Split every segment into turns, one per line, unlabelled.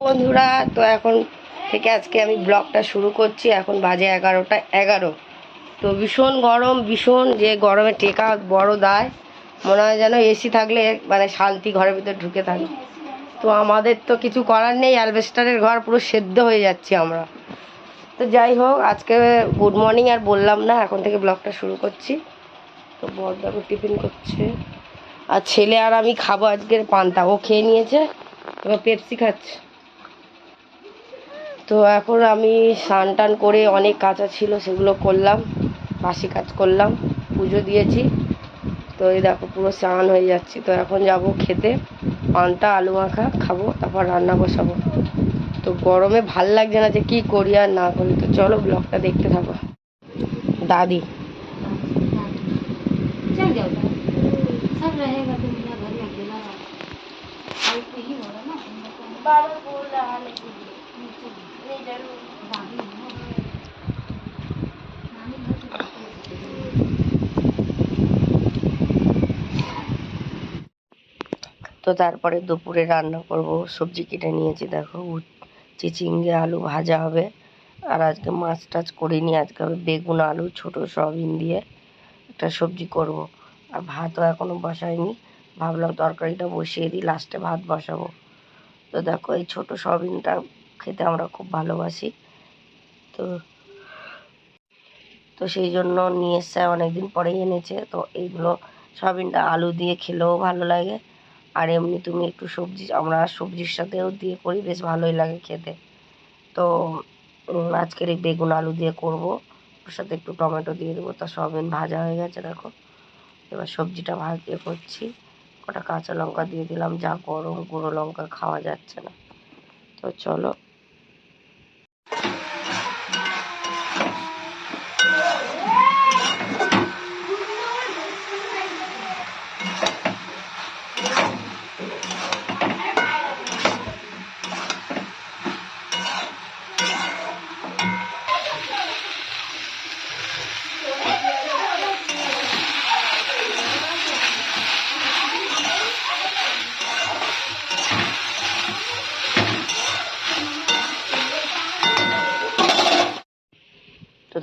বন্ধুরা, তো এখন থেকে আজকে আমি ব্লগটা শুরু করছি। এখন বাজে এগারোটা এগারো। তো ভীষণ গরম, ভীষণ যে গরমে টেকা বড় দায়। মনে হয় যেন এসি থাকলে মানে শান্তি ঘরের ভিতরে ঢুকে থাকে। তো আমাদের তো কিছু করার নেই, অ্যালবেস্টারের ঘর পুরো সেদ্ধ হয়ে যাচ্ছি আমরা। তো যাই হোক, আজকে গুড মর্নিং আর বললাম না, এখন থেকে ব্লগটা শুরু করছি। তো বড়দাকে টিফিন করছে। আর ছেলে আর আমি খাব আজকের পান্তা। ও খেয়ে নিয়েছে, এবার পেপসি খাচ্ছে। তো এখন আমি স্নান টান করে অনেক কাঁচা ছিল, সেগুলো করলাম, বাসি কাজ করলাম, পুজো দিয়েছি। তো এই দেখো, পুরো স্নান হয়ে যাচ্ছি। তো এখন যাব খেতে, পান্তা, আলু মাখা খাব, তারপর রান্না বসাবো। তো গরমে ভালো লাগছে না যে কি করি আর না করি। তো চলো ব্লগটা দেখতে থাকো। দাদি।
चल जाओ सब रहेगा तो मेरा घर अकेला और तो ही हो रहा ना हम लोग को
बाबा बोल रहा
नीचे
नहीं जरूर
भाभी है ना नानी घर से जाते हैं।
তো তারপরে দুপুরে রান্না করব সবজি কেটে নিয়েছি দেখো উ- চিচিঙ্গে আলু ভাজা হবে আর আজকে মাছ টাছ করিনি আজকে হবে বেগুন আলু ছোট সয়াবিন দিয়ে একটা সবজি করব আর ভাতও এখনও বসাইনি। ভাবলাম তরকারিটা বসিয়ে দিই লাস্টে ভাত বসাবো। তো দেখো এই ছোট সয়াবিনটা খেতে আমরা খুব ভালোবাসি। তো তো সেই জন্য নিয়ে এসছে, অনেকদিন পরেই এনেছে। তো এইগুলো সয়াবিনটা আলু দিয়ে খেলেও ভালো লাগে। আর এমনি তুমি একটু সবজি, আমরা সবজির সাথেও দিয়ে করি, বেশ ভালোই লাগে খেতে। তো আজকের এই বেগুন আলু দিয়ে করব। ওর সাথে একটু টমেটো দিয়ে দেবো। তা সয়াবিন ভাজা হয়ে গেছে, দেখো। এবার সবজিটা ভাজ দিয়ে করছি। কটা কাঁচা লঙ্কা দিয়ে দিলাম, যা গরম, গুঁড়ো লঙ্কা খাওয়া যাচ্ছে না। তো চলো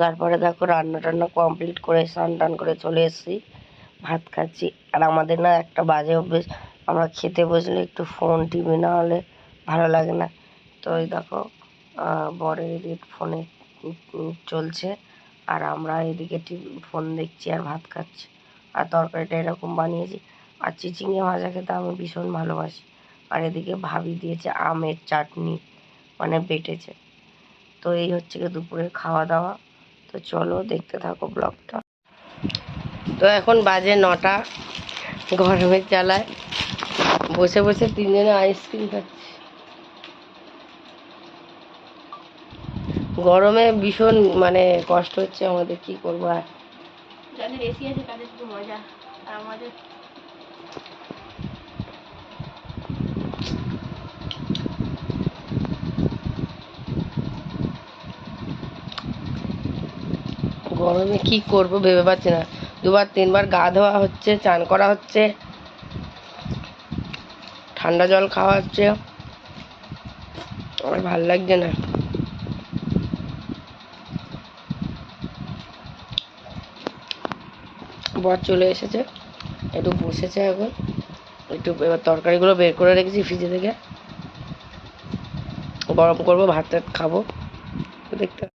তারপরে দেখো রান্না টান্না কমপ্লিট করে স্নান টান করে চলে এসেছি। ভাত খাচ্ছি। আর আমাদের না একটা বাজে অভ্যেস। আমরা খেতে বসলে একটু ফোন টিভি না হলে ভালো লাগে না। তো এই দেখো বরের এদিকে ফোনে চলছে। আর আমরা এদিকে টিভি ফোন দেখছি আর ভাত খাচ্ছি। আর তরকারিটা এরকম বানিয়েছি। আর চিচিঙে ভাজা খেতে আমি ভীষণ ভালোবাসি। আর এদিকে ভাবি দিয়েছে আমের চাটনি মানে বেটেছে। তো এই হচ্ছে গিয়ে দুপুরের খাওয়া দাওয়া তো চলো দেখতে থাকো ব্লগটা। তো এখন বাজে নটা, গরমের জ্বালায়। বসে বসে তিনজনে আইসক্রিম খাচ্ছি। গরমে ভীষণ মানে কষ্ট হচ্ছে আমাদের, কি করব আর?
মজা।
গরমে কি করব ভেবে পাচ্ছি না। দুবার, তিনবার গা ধোয়া হচ্ছে, চান করা হচ্ছে। ঠান্ডা জল খাওয়া হচ্ছে। আমার ভালো লাগছে না। বর চলে এসেছে। একটু বসেছে এখন। একটু এবার তরকারিগুলো বের করে রেখেছি ফ্রিজে থেকে। গরম করব ভাত টাত খাব। দেখতে